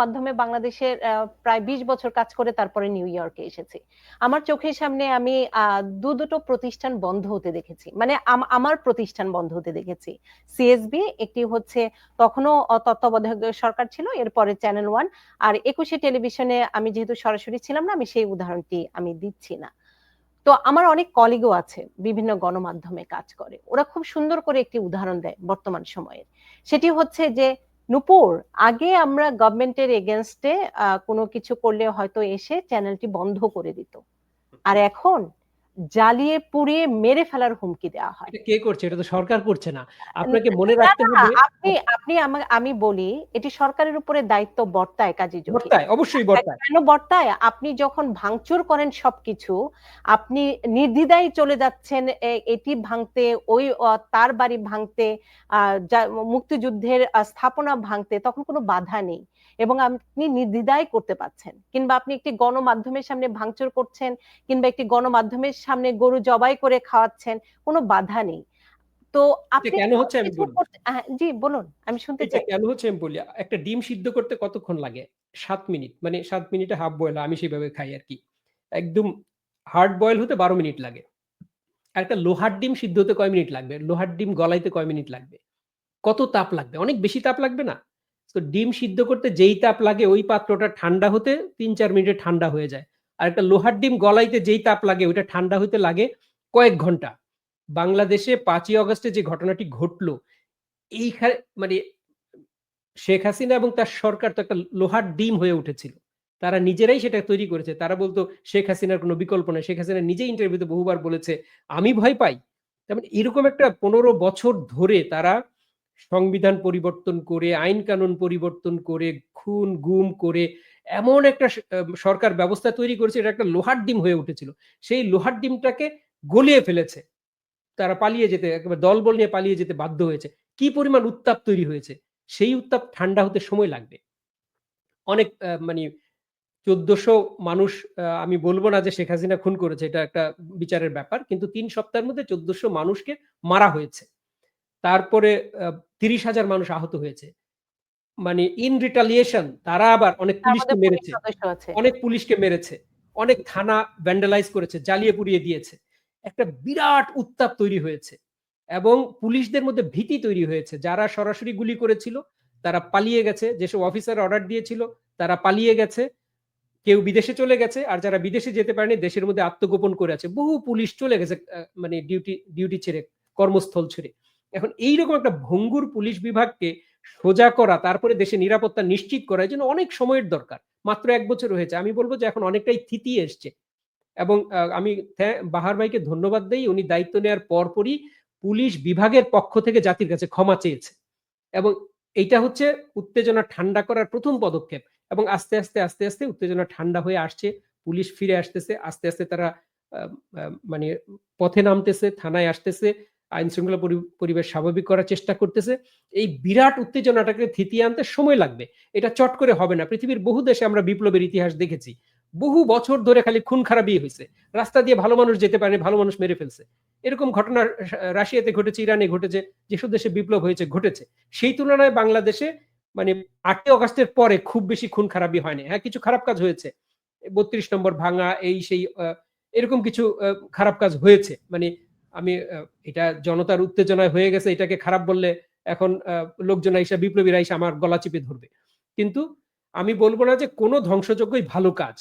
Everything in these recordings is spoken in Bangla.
মাধ্যমে বাংলাদেশের প্রায় বিশ বছর কাজ করে তারপরে নিউ ইয়র্কে এসেছি। আমার চোখের সামনে আমি দু দুটো প্রতিষ্ঠান বন্ধ হতে দেখেছি। মানে আমার প্রতিষ্ঠান বন্ধ হতে দেখেছি। সিএসবি একটি হচ্ছে তখনও তত্ত্বাবধায়ক সরকার ছিল, এরপরে চ্যানেল ওয়ান। আর একুশে টেলিভিশনে আমি যেহেতু সরাসরি ছিলাম না, আমি সেই উদাহরণটি আমি দিচ্ছি না। তো আমার অনেক কলিগও আছে, বিভিন্ন গণমাধ্যমে কাজ করে। ওরা খুব সুন্দর করে একটি উদাহরণ দেয় বর্তমান সময়ের। সেটি হচ্ছে যে নুপুর, আগে আমরা গভর্নমেন্টের এগেনস্টে কোনো কিছু করলে হয়তো এসে চ্যানেলটি বন্ধ করে দিত। আর এখন জ্বালিয়ে পুড়িয়ে মেরে ফেলার হুমকি দেওয়া হয়। কে করছে? এটা তো সরকার করছে না। আপনাকে মনে রাখতে হবে আপনি আপনি আমি বলি এটি সরকারের উপরে দায়িত্ব বর্তায় কাজী বর্তায় অবশ্যই বর্তায়। কেন বর্তায়? আপনি যখন ভাঙচুর করেন সবকিছু আপনি নির্দ্বিধায় চলে যাচ্ছেন এটি ভাঙতে ওই তার বাড়ি ভাঙতে মুক্তিযুদ্ধের স্থাপনা ভাঙতে তখন কোনো বাধা নেই। এবং আপনি নির্দ্বিধায় করতে পাচ্ছেন কিংবা আপনি একটি গণমাধ্যমের সামনে ভাঙচুর করছেন কিংবা একটি গণমাধ্যমের সামনে গরু জবাই করে খাওয়াচ্ছেন কোনো বাধা নেই। তো আপনি কেন হচ্ছে আমি জি বলুন আমি শুনতে চাই। কেন হচ্ছে আমি বলি? একটা ডিম সিদ্ধ করতে কতক্ষণ লাগে? সাত মিনিট মানে সাত মিনিটে হাফ বয়েল আমি সেভাবে খাই আর কি। একদম হার্ড বয়েল হতে বারো মিনিট লাগে। একটা লোহার ডিম সিদ্ধ হতে কয় মিনিট লাগবে? লোহার ডিম গলাইতে কয় মিনিট লাগবে? কত তাপ লাগবে? অনেক বেশি তাপ লাগবে না? তো ডিম সিদ্ধ করতে যেই তাপ লাগে ওই পাত্রটা ঠান্ডা হতে তিন চার মিনিটে ঠান্ডা হয়ে যায়। আর একটা লোহার ডিম গলাইতে যেই তাপ লাগে ওইটা ঠান্ডা হতে লাগে কয়েক ঘণ্টা। বাংলাদেশে পাঁচই অগস্টে যে ঘটনাটি ঘটলো, এইখানে মানে শেখ হাসিনা এবং তার সরকার তো একটা লোহার ডিম হয়ে উঠেছিল। তারা নিজেরাই সেটা তৈরি করেছে। তারা বলতো, শেখ হাসিনার কোনো বিকল্প নেই। শেখ হাসিনা নিজেই ইন্টারভিউতে বহুবার বলেছে, আমি ভয় পাই। তেমন মানে এরকম একটা পনেরো বছর ধরে তারা সংবিধান পরিবর্তন করে, আইন কানুন পরিবর্তন করে, খুন, গুম করে এমন একটা সরকার ব্যবস্থা তৈরি করেছে, এটা একটা লোহার ডিম হয়ে উঠেছিল। সেই লোহার ডিমটাকে গলিয়ে ফেলেছে। তারা পালিয়ে যেতে, একেবারে দলবল নিয়ে পালিয়ে যেতে বাধ্য হয়েছে। কি পরিমাণ উত্তাপ তৈরি হয়েছে, সেই উত্তাপ ঠান্ডা হতে সময় লাগবে। অনেক মানে চোদ্দশো মানুষ আমি বলব না যে শেখ হাসিনা খুন করেছে, এটা একটা বিচারের ব্যাপার, কিন্তু তিন সপ্তাহের মধ্যে চোদ্দশো মানুষকে মারা হয়েছে। তারপরে তিরিশ হাজার মানুষ আহত হয়েছে। মানে ইন রিটালিয়েশন তারা আবার অনেক পুলিশকে মেরেছে। অনেক পুলিশকে মেরেছে। অনেক থানা ভ্যান্ডালাইজ করেছে জ্বালিয়ে পুড়িয়ে দিয়েছে। একটা বিরাট উত্তাপ তৈরি হয়েছে এবং পুলিশদের মধ্যে ভীতি তৈরি হয়েছে। যারা সরাসরি গুলি করেছিল তারা পালিয়ে গেছে। যেসব অফিসার অর্ডার দিয়েছিল তারা পালিয়ে গেছে। কেউ বিদেশে চলে গেছে আর যারা বিদেশে যেতে পারেনি দেশের মধ্যে আত্মগোপন করে আছে। বহু পুলিশ চলে গেছে মানে ডিউটি ডিউটি ছেড়ে কর্মস্থল ছেড়ে। এখন এইরকম একটা ভঙ্গুর পুলিশ বিভাগকে সোজা করা, তারপরে দেশে নিরাপত্তা নিশ্চিত করার জন্য অনেক সময়ের দরকার। মাত্র এক বছর হয়েছে। আমি বলব যে এখন অনেকটাই থিতি এসছে। এবং আমি বাহার ভাইকে ধন্যবাদ দেই। উনি দায়িত্ব নেওয়ার পরপরই পুলিশ বিভাগের পক্ষ থেকে জাতির কাছে ক্ষমা চেয়েছে। এবং এইটা হচ্ছে উত্তেজনা ঠান্ডা করার প্রথম পদক্ষেপ। এবং আস্তে আস্তে আস্তে আস্তে উত্তেজনা ঠান্ডা হয়ে আসছে। পুলিশ ফিরে আসতেছে। আস্তে আস্তে তারা মানে পথে নামতেছে, থানায় আসতেছে। আইন শৃঙ্খলা পরিবেশ স্বাভাবিক করার চেষ্টা করতেছে। এই বিরাট উত্তেজনাটাকে থিতিয়ে আনতে সময় লাগবে। এটা চট করে হবে না। পৃথিবীর বহু দেশে আমরা বিপ্লবের ইতিহাস দেখেছি। বহু বছর ধরে খালি খুন খারাপই হয়েছে রাস্তা দিয়ে ভালো মানুষ যেতে পারেনি, ভালো মানুষ মেরে ফেলছে। এরকম ঘটনা রাশিয়াতে ঘটেছে, ইরানে ঘটেছে, যেসব দেশে বিপ্লব হয়েছে, ঘটেছে। সেই তুলনায় বাংলাদেশে মানে আটই অগাস্টের পরে খুব বেশি খুন খারাপই হয়নি। হ্যাঁ কিছু খারাপ কাজ হয়েছে। বত্রিশ নম্বর ভাঙা, এই, সেই এরকম কিছু খারাপ কাজ হয়েছে। মানে আমি এটা জনতার উত্তেজনায় হয়ে গেছে, এটাকে খারাপ বললে এখন লোকজন আইসা, বিপ্লবীরা আইসা আমার গলা চিপে ধরবে। কিন্তু আমি বলব না যে কোনো ধ্বংসযোগ্যই ভালো কাজ।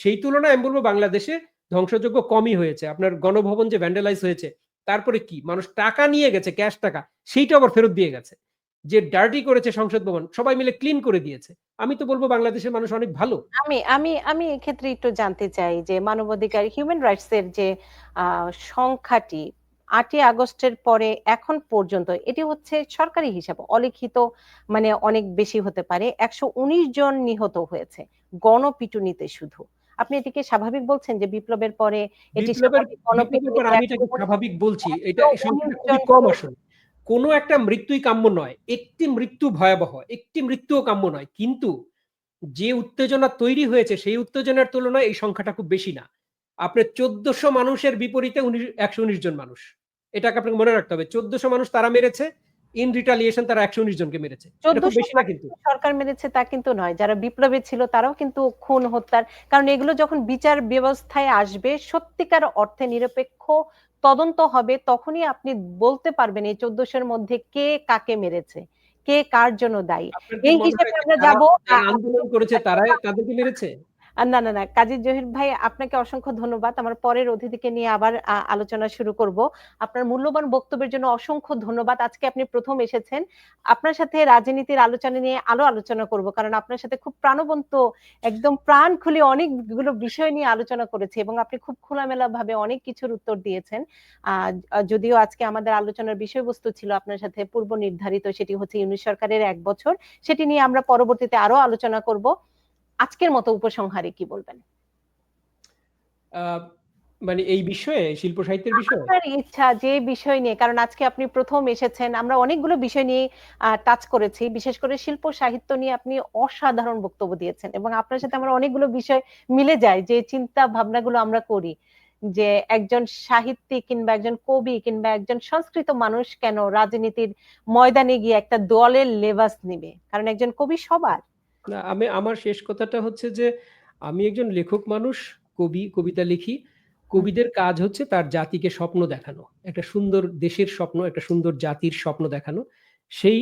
সেই তুলনায় আমি বলব বাংলাদেশে ধ্বংসযোগ্য কমই হয়েছে। আপনার গণভবন যে ভ্যান্ডালাইজ হয়েছে, তারপরে কি? মানুষ টাকা নিয়ে গেছে ক্যাশ টাকা, সেইটা আবার ফেরত দিয়ে গেছে। যে ডার্টি করেছে সংসদ ভবন সবাই মিলে ক্লিন করে দিয়েছে। আমি তো বলব বাংলাদেশের মানুষ অনেক ভালো। আমি আমি আমি এক্ষেত্রে একটু জানতে চাই যে মানবাধিকার হিউম্যান রাইটস এর যে সংখ্যাটি আটই আগস্টের পরে এখন পর্যন্ত এটি হচ্ছে সরকারি হিসাব অলিখিত মানে অনেক বেশি হতে পারে একশো উনিশ জন নিহত হয়েছে গণপিটুনিতে শুধু। আপনি এটিকে স্বাভাবিক বলছেন যে বিপ্লবের পরে এটি স্বাভাবিক বলছি এটা কম আসলে। কোনো একটা মৃত্যুই কাম্য নয় একটি মৃত্যু ভয়াবহ একটি মৃত্যুও কাম্য নয়। কিন্তু যে উত্তেজনা তৈরি হয়েছে সেই উত্তেজনার তুলনায় এই সংখ্যাটা খুব বেশি না। আপনার চোদ্দশো মানুষের বিপরীতে একশো উনিশ জন মানুষ। এটাকে আপনাকে মনে রাখতে হবে চোদ্দশো মানুষ তারা মেরেছে ইন রিটালিয়েশন তারা একশো উনিশ জনকে মেরেছে। এটা খুব 1400 বেশি না কিন্তু। সরকার মেরেছে তা কিন্তু নয় যারা বিপ্লবে ছিল তারাও কিন্তু খুন হত্যার কারণ এগুলো যখন বিচার ব্যবস্থায় আসবে সত্যিকার অর্থে নিরপেক্ষ তদন্ত হবে তখনই আপনি বলতে পারবেন এই চোদ্দশোর মধ্যে কে কাকে মেরেছে কে কার জন্য দায়ী। এই হিসেবে আমরা যাব আন্দোলন করেছে তারাই তাদেরকে মেরেছে? না না না, কাজী জহির ভাই, আপনাকে অসংখ্য ধন্যবাদ। আমার পরের অতিথিকে নিয়ে আবার আলোচনা শুরু করব। আপনার মূল্যবান বক্তব্যের জন্য অসংখ্য ধন্যবাদ। আজকে আপনি প্রথম এসেছেন। আপনার সাথে রাজনীতির আলোচনা নিয়ে আলো আলোচনা করব, কারণ আপনার সাথে খুব প্রাণবন্ত, একদম প্রাণ খুলে অনেকগুলো বিষয় নিয়ে আলোচনা করেছে এবং আপনি খুব খোলামেলা ভাবে অনেক কিছুর উত্তর দিয়েছেন। যদিও আজকে আমাদের আলোচনার বিষয়বস্তু ছিল আপনার সাথে পূর্ব নির্ধারিত সেটি হচ্ছে ইউনিট সরকারের এক বছর। সেটি নিয়ে আমরা পরবর্তীতে আরও আলোচনা করব। আজকের মতো উপসংহারে কি বলবেন? মানে এই বিষয়ে শিল্প সাহিত্যের বিষয়ে? আপনার ইচ্ছা যে বিষয় নিয়ে কারণ আজকে আপনি প্রথম এসেছেন আমরা অনেকগুলো বিষয় নিয়ে টাচ করেছি। বিশেষ করে শিল্প সাহিত্য নিয়ে আপনি অসাধারণ বক্তব্য দিয়েছেন এবং আপনার সাথে আমরা অনেকগুলো বিষয় মিলে যায় যে চিন্তা ভাবনাগুলো আমরা করি। যে একজন সাহিত্যিক কিংবা একজন কবি কিংবা একজন সংস্কৃত মানুষ কেন রাজনীতির ময়দানে গিয়ে একটা দলের লেবাস নিবে? কারণ একজন কবি সবার। না, আমি, আমার শেষ কথাটা হচ্ছে যে, আমি একজন লেখক মানুষ, কবি, কবিতা লিখি। কবিদের কাজ হচ্ছে তার জাতিকে স্বপ্ন দেখানো, একটা সুন্দর দেশের স্বপ্ন, একটা সুন্দর জাতির স্বপ্ন দেখানো। সেই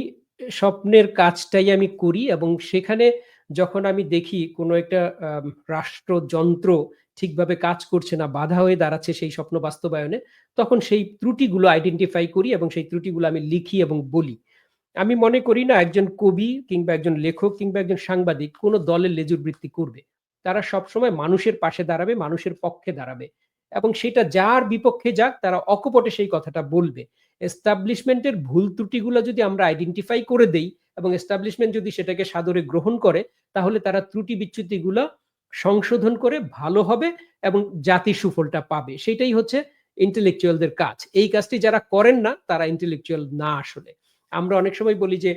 স্বপ্নের কাজটাই আমি করি এবং সেখানে যখন আমি দেখি কোনো একটা রাষ্ট্রযন্ত্র ঠিকভাবে কাজ করছে না, বাধা হয়ে দাঁড়াচ্ছে সেই স্বপ্ন বাস্তবায়নে, তখন সেই ত্রুটিগুলো আইডেন্টিফাই করি এবং সেই ত্রুটিগুলো আমি লিখি এবং বলি। আমি মনে করি না একজন কবি কিংবা একজন লেখক কিংবা একজন সাংবাদিক কোনো দলের লেজুর বৃত্তি করবে। তারা সবসময় মানুষের পাশে দাঁড়াবে, মানুষের পক্ষে দাঁড়াবে এবং সেটা যার বিপক্ষে যাক, তারা অকপটে সেই কথাটা বলবে। এস্টাবলিশমেন্টের ভুল ত্রুটিগুলো যদি আমরা আইডেন্টিফাই করে দেই এবং এস্টাবলিশমেন্ট যদি সেটাকে সাদরে গ্রহণ করে, তাহলে তারা ত্রুটি বিচ্যুতিগুলো সংশোধন করে ভালো হবে এবং জাতি সুফলটা পাবে। সেটাই হচ্ছে ইন্টেলেকচুয়ালদের কাজ। এই কাজটি যারা করেন না, তারা ইন্টেলেকচুয়াল না আসলে। আমরা অনেক সময় বলি যে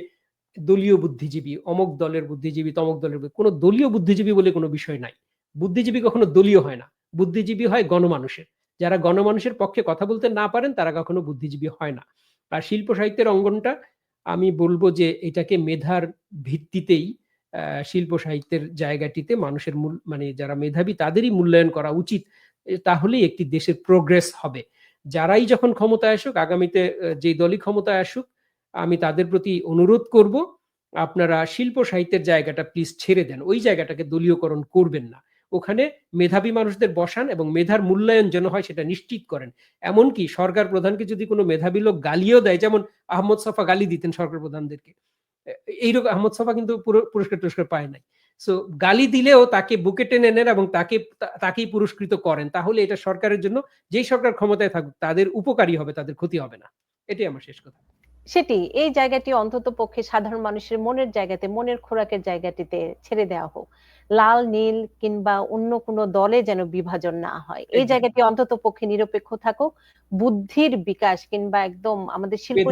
দলীয় বুদ্ধিজীবী, অমক দলের বুদ্ধিজীবী, তমক দলের কোনো দলীয় বুদ্ধিজীবী বলে কোনো বিষয় নাই। বুদ্ধিজীবী কখনো দলীয় হয় না। বুদ্ধিজীবী হয় গণমানুষের। যারা গণমানুষের পক্ষে কথা বলতে না পারেন, তারা কখনো বুদ্ধিজীবী হয় না। আর শিল্প সাহিত্যের অঙ্গনটা আমি বলব যে এটাকে মেধার ভিত্তিতেই শিল্প সাহিত্যের জায়গাটিতে মানুষের মূল মানে যারা মেধাবী তাদেরই মূল্যায়ন করা উচিত। তাহলেই একটি দেশের প্রোগ্রেস হবে। যারাই যখন ক্ষমতায় আসুক, আগামীতে যে দলই ক্ষমতায় আসুক আমি তাদের প্রতি অনুরোধ করব, আপনারা শিল্প সাহিত্যের জায়গাটা প্লিজ ছেড়ে দেন। ওই জায়গাটাকে দলীয়করণ করবেন না। ওখানে মেধাবী মানুষদের বসান এবং মেধার মূল্যায়ন যেন হয় সেটা নিশ্চিত করেন। এমনকি সরকার প্রধানকে যদি কোনো মেধাবী লোক গালিও দেয়, যেমন আহমদ সফা গালি দিতেন সরকার প্রধানদেরকে এইরকম আহমদ সফা কিন্তু পুরস্কার টুরস্কার পায় নাই। সো গালি দিলেও তাকে বুকে টেনে নেন এবং তাকে, তাকেই পুরস্কৃত করেন। তাহলে এটা সরকারের জন্য, যেই সরকার ক্ষমতায় থাকুক, তাদের উপকারী হবে, তাদের ক্ষতি হবে না। এটাই আমার শেষ কথা। সেটি এই জায়গাটি অন্তত পক্ষে সাধারণ মানুষের মনের জায়গাতে মনের খোরাকের জায়গাটিতে ছেড়ে দেওয়া হোক। লাল নীল কিংবা অন্য কোনো দলে যেন বিভাজন না হয়। এই জায়গাটি অন্তত পক্ষে নিরপেক্ষ থাকুক। বুদ্ধির বিকাশ কিংবা একদম আমাদের শিল্প